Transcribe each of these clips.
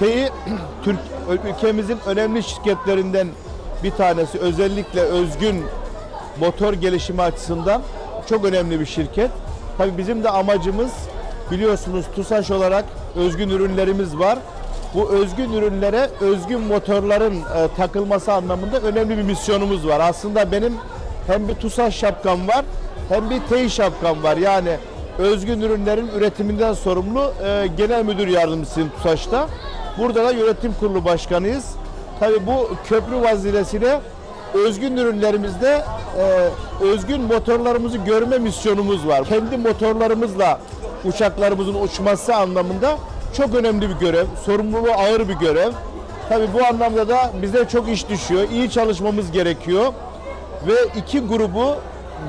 TEİ Türk ülkemizin önemli şirketlerinden bir tanesi. Özellikle özgün motor gelişimi açısından çok önemli bir şirket. Tabii bizim de amacımız biliyorsunuz TUSAŞ olarak özgün ürünlerimiz var. Bu özgün ürünlere özgün motorların e, takılması anlamında önemli bir misyonumuz var. Aslında benim hem bir TUSAŞ şapkam var hem bir TEİ şapkam var. Yani özgün ürünlerin üretiminden sorumlu e, genel müdür yardımcısıyım TUSAŞ'ta. Burada da yönetim kurulu başkanıyız. Tabii bu köprü vazilesiyle özgün ürünlerimizde e, özgün motorlarımızı görme misyonumuz var. Kendi motorlarımızla uçaklarımızın uçması anlamında çok önemli bir görev, sorumluluğu ağır bir görev. Tabii bu anlamda da bize çok iş düşüyor, iyi çalışmamız gerekiyor ve iki grubu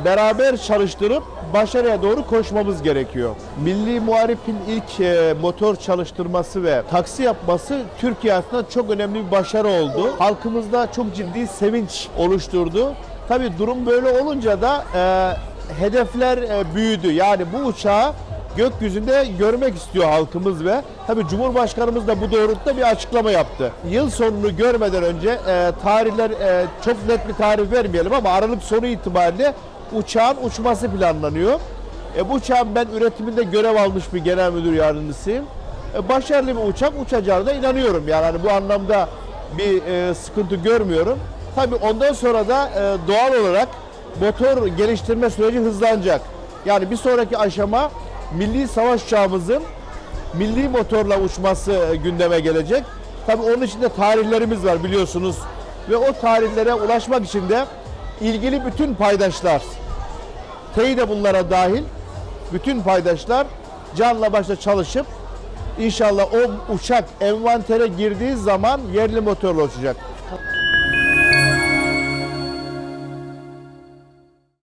beraber çalıştırıp başarıya doğru koşmamız gerekiyor. Milli Muharip'in ilk e, motor çalıştırması ve taksi yapması Türkiye aslında çok önemli bir başarı oldu. Halkımızda çok ciddi sevinç oluşturdu. Tabii durum böyle olunca da e, hedefler e, büyüdü. Yani bu uçağı gökyüzünde görmek istiyor halkımız ve tabii Cumhurbaşkanımız da bu doğrultuda bir açıklama yaptı. Yıl sonunu görmeden önce e, tarihler e, çok net bir tarih vermeyelim ama Aralık sonu itibariyle uçağın uçması planlanıyor. E, bu uçağın ben üretiminde görev almış bir genel müdür yardımcısıyım. E, başarılı bir uçak uçacağına inanıyorum. Yani hani bu anlamda bir e, sıkıntı görmüyorum. Tabii ondan sonra da e, doğal olarak motor geliştirme süreci hızlanacak. Yani bir sonraki aşama milli savaş uçağımızın milli motorla uçması e, gündeme gelecek. Tabii onun için de tarihlerimiz var biliyorsunuz. Ve o tarihlere ulaşmak için de ilgili bütün paydaşlar, TEİ de bunlara dahil, bütün paydaşlar canla başla çalışıp inşallah o uçak envantere girdiği zaman yerli motorla uçacak.